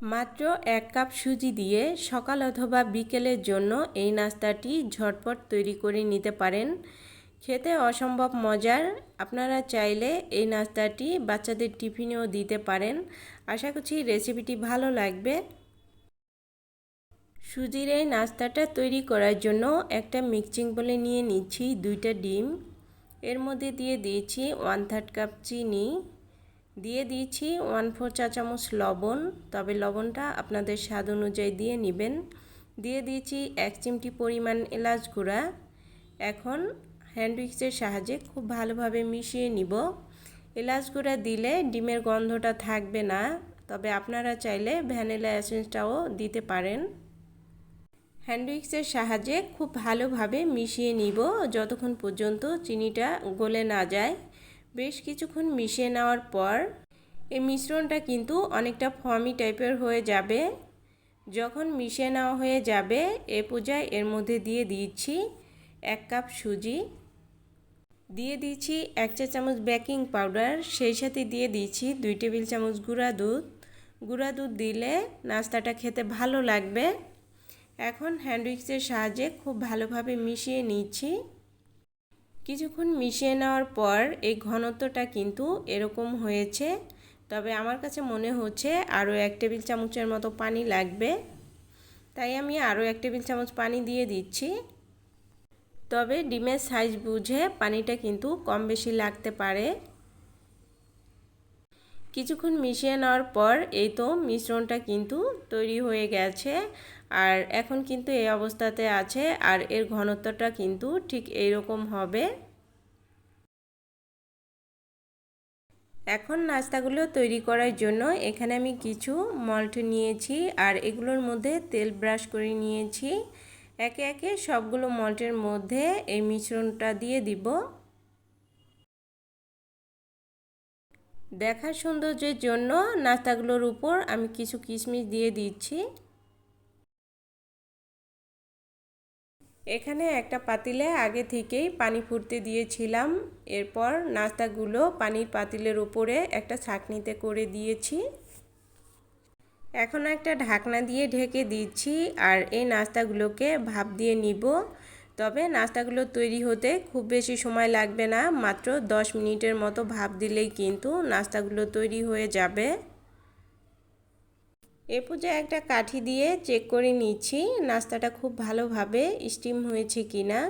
মাত্র এক কাপ সুজি দিয়ে সকাল অথবা বিকেলের জন্য এই নাস্তাটি ঝটপট তৈরি করে নিতে পারেন। খেতে অসম্ভব মজার। আপনারা চাইলে এই নাস্তাটি বাচ্চাদের টিফিনেও দিতে পারেন। আশা করছি রেসিপিটি ভালো লাগবে। সুজির এই নাস্তাটা তৈরি করার জন্য একটা মিক্সিং বলে নিয়ে নিচ্ছি দুইটা ডিম। এর মধ্যে দিয়ে দিয়েছি ওয়ান থার্ড কাপ চিনি। দিয়ে দিয়েছি ওয়ান ফোর চা চামচ লবণ। তবে লবণটা আপনাদের স্বাদ অনুযায়ী দিয়ে নেবেন। দিয়ে দিয়েছি এক চিমটি পরিমাণ এলাচ গুঁড়া। এখন হ্যান্ড উইক্সের সাহায্যে খুব ভালোভাবে মিশিয়ে নিব। এলাচ গুঁড়া দিলে ডিমের গন্ধটা থাকবে না, তবে আপনারা চাইলে ভ্যানিলা এসেন্সটাও দিতে পারেন। হ্যান্ড উইক্সের সাহায্যে খুব ভালোভাবে মিশিয়ে নিব যতক্ষণ পর্যন্ত চিনিটা গলে না যায়। বেশ কিছুক্ষণ মিশিয়ে নেওয়ার পর এই মিশ্রণটা কিন্তু অনেকটা ফর্মি টাইপের হয়ে যাবে। যখন মিশিয়ে নেওয়া হয়ে যাবে, এ পূজায় এর মধ্যে দিয়ে দিচ্ছি এক কাপ সুজি। দিয়ে দিচ্ছি এক চা চামচ বেকিং পাউডার, সেই সাথে দিয়ে দিচ্ছি দুই টেবিল চামচ গুঁড়া দুধ। গুঁড়া দুধ দিলে নাস্তাটা খেতে ভালো লাগবে। এখন হ্যান্ডউইক্সের সাহায্যে খুব ভালোভাবে মিশিয়ে নিচ্ছি। কিছুক্ষণ মিশিয়ে নেওয়ার পর এই ঘনত্বটা কিন্তু এরকম হয়েছে। তবে আমার কাছে মনে হচ্ছে আরও এক টেবিল চামচের মতো পানি লাগবে। তাই আমি আরও এক টেবিল চামচ পানি দিয়ে দিচ্ছি। তবে ডিমের সাইজ বুঝে পানিটা কিন্তু কম বেশি লাগতে পারে। কিছুক্ষণ মিশিয়ে নেওয়ার পর এই তো মিশ্রণটা কিন্তু তৈরি হয়ে গেছে। আর এখন কিন্তু এই অবস্থাতে আছে আর এর ঘনত্বটা কিন্তু ঠিক এইরকম হবে। এখন নাস্তাগুলো তৈরি করার জন্য এখানে আমি কিছু মল্ট নিয়েছি আর এগুলোর মধ্যে তেল ব্রাশ করে নিয়েছি। একে একে সবগুলো মল্টের মধ্যে এই মিশ্রণটা দিয়ে দিব। দেখার সৌন্দর্যের জন্য নাস্তাগুলোর উপর আমি কিছু কিশমিশ দিয়ে দিচ্ছি। এখানে একটা পাতিলে আগে থেকেই পানি ফুটতে দিয়েছিলাম। এরপর নাস্তাগুলো পানির পাতিলের উপরে একটা ছাকনিতে করে দিয়েছি। এখন একটা ঢাকনা দিয়ে ঢেকে দিচ্ছি আর এই নাস্তাগুলোকে ভাপ দিয়ে নিব। তবে নাস্তাগুলো তৈরি হতে খুব বেশি সময় লাগবে না, মাত্র 10 মিনিটের মতো ভাপ দিলেই কিন্তু নাস্তাগুলো তৈরি হয়ে যাবে। এ পর্যায়ে একটা কাঠি দিয়ে চেক করে নিচ্ছি, নাস্তাটা খুব ভালোভাবে স্টিম হয়েছে কি না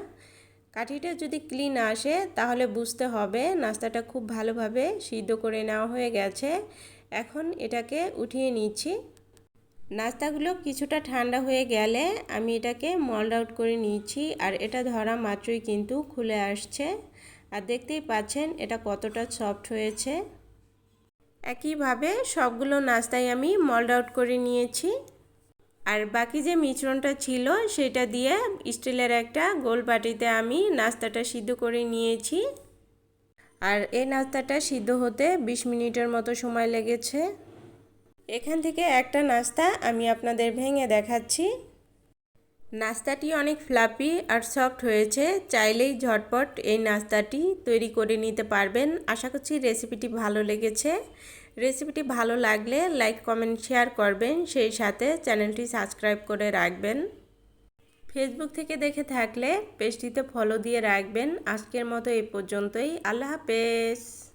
কাঠিটা যদি ক্লিন আসে, তাহলে বুঝতে হবে নাস্তাটা খুব ভালোভাবে সিদ্ধ করে নেওয়া হয়ে গেছে। এখন এটাকে উঠিয়ে নিচ্ছি। নাস্তাগুলো কিছুটা ঠান্ডা হয়ে গেলে আমি এটাকে মল্ড আউট করে নিয়েছি আর এটা ধরা মাত্রই কিন্তু খুলে আসছে। আর দেখতেই পাচ্ছেন এটা কতটা সফট হয়েছে। একইভাবে সবগুলো নাস্তায় আমি মল্ড আউট করে নিয়েছি। আর বাকি যে মিশ্রণটা ছিল সেটা দিয়ে স্টিলের একটা গোল বাটিতে আমি নাস্তাটা সিদ্ধ করে নিয়েছি। আর এই নাস্তাটা সিদ্ধ হতে ২০ মিনিটের মতো সময় লেগেছে। এখান থেকে একটা নাস্তা আমি আপনাদের ভেঙে দেখাচ্ছি। নাস্তাটি অনেক ফ্লাপি আর সফট হয়েছে, চাইলেই ঝটপট এই নাস্তাটি তৈরি করে নিতে পারবেন। আশা করছি রেসিপিটি ভালো লেগেছে। রেসিপিটি ভালো লাগলে লাইক, কমেন্ট, শেয়ার করবেন। সেই সাথে চ্যানেলটি সাবস্ক্রাইব করে রাখবেন। ফেসবুক থেকে দেখে থাকলে পেজটিতে ফলো দিয়ে রাখবেন। আজকের মতো এই পর্যন্তই। আল্লাহ হাফেজ।